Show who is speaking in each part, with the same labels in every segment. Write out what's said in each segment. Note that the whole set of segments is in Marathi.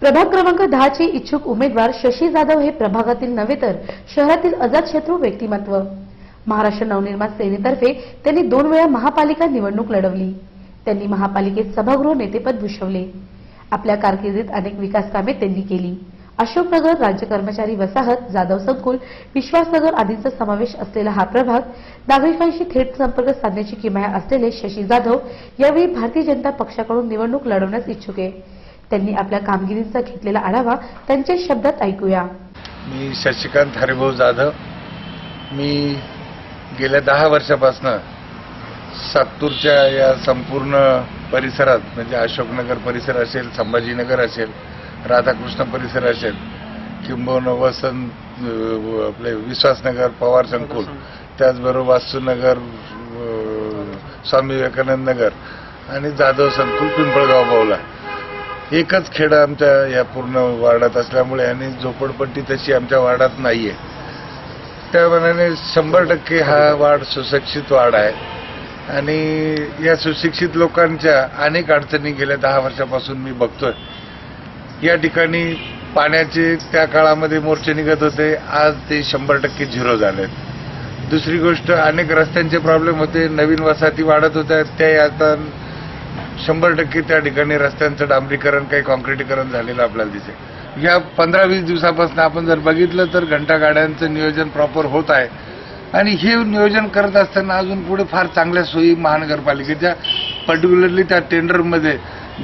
Speaker 1: प्रभाग क्रमांक दहाचे इच्छुक उमेदवार शशी जाधव हे प्रभागातील नव्हे तर शहरातील अजातशत्रू व्यक्तिमत्व. महाराष्ट्र नवनिर्माण सेनेतर्फे त्यांनी दोन वेळा महापालिका निवडणूक लढवली. त्यांनी महापालिकेत सभागृह नेतेपद भूषवले. आपल्या कारकिर्दीत अनेक विकास कामे त्यांनी केली. अशोकनगर राज्य कर्मचारी वसाहत जाधव संकुल विश्वासनगर आदींचा समावेश असलेला हा प्रभाग नागरिकांशी थेट संपर्क साधण्याची किमया असलेले शशी जाधव यावेळी भारतीय जनता पक्षाकडून निवडणूक लढवण्यास इच्छुक आहे. त्यांनी आपल्या कामगिरीचा घेतलेला आढावा त्यांच्या शब्दात ऐकूया.
Speaker 2: मी शशिकांत हरिभाऊ जाधव. मी गेल्या दहा वर्षापासनं सातूरच्या या संपूर्ण परिसरात म्हणजे अशोकनगर परिसर असेल संभाजीनगर असेल राधाकृष्ण परिसर असेल किंबहुना वसंत आपले विश्वासनगर पवार संकुल त्याचबरोबर वास्तूनगर स्वामी विवेकानंद नगर आणि जाधव संकुल पिंपळगाव बावला. एकच खेड आमच्या या पूर्ण वार्डात असल्यामुळे आणि झोपडपट्टी तशी आमच्या वार्डात नाही त्या मनाने शंभर टक्के हा वार्ड सुशिक्षित वार्ड आहे. आणि या सुशिक्षित लोकांच्या अनेक अडचणी गेल्या दहा वर्षापासून मी बघतोय. या ठिकाणी पाण्याचे त्या काळामध्ये मोर्चे निघत होते. आज ते शंभर टक्के झिरो झालेत. दुसरी गोष्ट अनेक रस्त्यांचे प्रॉब्लेम होते. नवीन वसाहती वाढत होत्या. त्या आता शंभर टक्के त्या ठिकाणी रस्त्यांचं डांबरीकरण काही कॉन्क्रिटीकरण झालेलं आपल्याला दिसेल. या पंधरा वीस दिवसापासून आपण जर बघितलं तर घंटा गाड्यांचं नियोजन प्रॉपर होत आहे. आणि हे नियोजन करत असताना अजून पुढे फार चांगल्या सोयी महानगरपालिकेच्या पर्टिक्युलरली त्या टेंडरमध्ये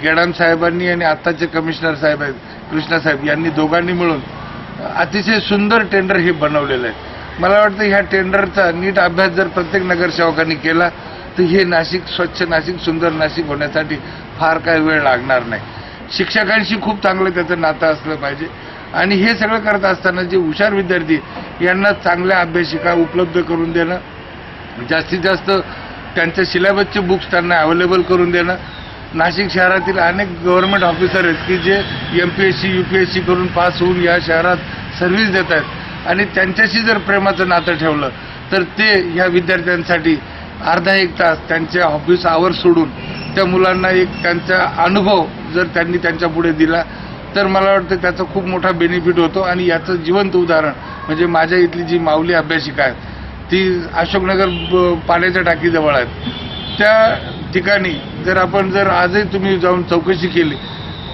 Speaker 2: गेडाम साहेबांनी आणि आत्ताचे कमिशनर साहेब आहेत कृष्णासाहेब यांनी दोघांनी मिळून अतिशय सुंदर टेंडर हे बनवलेलं आहे. मला वाटतं ह्या टेंडरचा नीट अभ्यास जर प्रत्येक नगरसेवकांनी केला तर हे नाशिक स्वच्छ नाशिक सुंदर नाशिक होण्यासाठी फार काही वेळ लागणार नाही. शिक्षकांशी खूप चांगलं त्याचं नातं असलं पाहिजे. आणि हे सगळं करत असताना जे हुशार विद्यार्थी यांना चांगल्या अभ्यासिका उपलब्ध करून देणं जास्तीत जास्त त्यांच्या सिलेबसचे बुक्स त्यांना अवेलेबल करून देणं नाशिक शहरातील अनेक गव्हर्नमेंट ऑफिसर आहेत की जे M P S C U P S C करून पास होऊन या शहरात सर्व्हिस देत आहेत. आणि त्यांच्याशी जर प्रेमाचं नातं ठेवलं तर ते ह्या विद्यार्थ्यांसाठी अर्धा एक तास त्यांचे ऑफिस आवर सोडून त्या मुलांना एक त्यांचा अनुभव जर त्यांनी त्यांच्या पुढे दिला तर मला वाटतं त्याचा खूप मोठा बेनिफिट होतो. आणि याचं जिवंत उदाहरण म्हणजे माझ्या इथली जी माऊली अभ्यासिका आहे ती अशोकनगर ब- पाण्याच्या टाकीजवळ आहेत. त्या ठिकाणी जर आपण जर आजही तुम्ही जाऊन चौकशी केली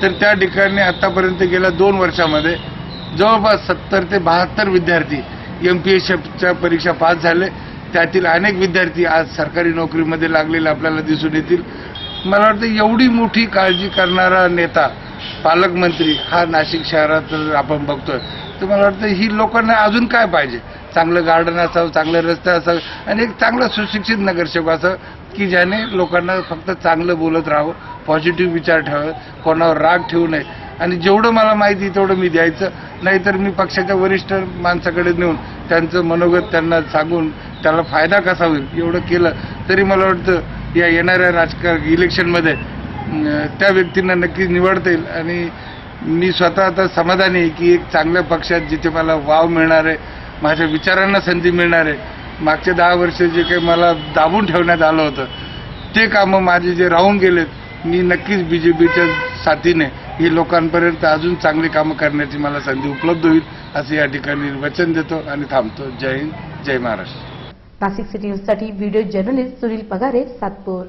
Speaker 2: तर त्या ठिकाणी आत्तापर्यंत गेल्या दोन वर्षामध्ये जवळपास सत्तर ते बहात्तर विद्यार्थी एम पी एसच्या परीक्षा पास झाले. त्यातील अनेक विद्यार्थी आज सरकारी नोकरीमध्ये लागलेले आपल्याला दिसून येतील. मला वाटतं एवढी मोठी काळजी करणारा नेता पालकमंत्री हा नाशिक शहरात आपण बघतोय. तर मला वाटतं ही लोकांना अजून काय पाहिजे? चांगलं गार्डन असावं चांगलं रस्ते असावं आणि एक चांगलं सुशिक्षित नगरसेवक असावं की ज्याने लोकांना फक्त चांगलं बोलत राहावं पॉझिटिव्ह विचार ठेवावे कोणावर राग ठेवू नये. आणि जेवढं मला माहिती तेवढं मी द्यायचं. नाहीतर मी पक्षाच्या वरिष्ठ माणसाकडे नेऊन त्यांचं मनोगत त्यांना सांगून त्याला फायदा कसा होईल? एवढं केलं तरी मला वाटतं या येणाऱ्या राजकारण इलेक्शनमध्ये त्या व्यक्तींना नक्कीच निवडता येईल. आणि मी स्वतः आता समाधानी आहे की एक चांगल्या पक्षात जिथे मला वाव मिळणार आहे माझ्या विचारांना संधी मिळणार आहे. मागचे दहा वर्ष जे काही मला दाबून ठेवण्यात आलं होतं ते कामं माझे जे राहून गेलेत मी नक्कीच बी जे पीच्या साथीने ही लोकांपर्यंत अजून चांगली कामं करण्याची मला संधी उपलब्ध होईल असं या ठिकाणी वचन देतो आणि थांबतो. जय हिंद जय महाराष्ट्र.
Speaker 1: नाशिक सिटी न्यूजसाठी व्हिडिओ जर्नलिस्ट सुनील पगारे सातपूर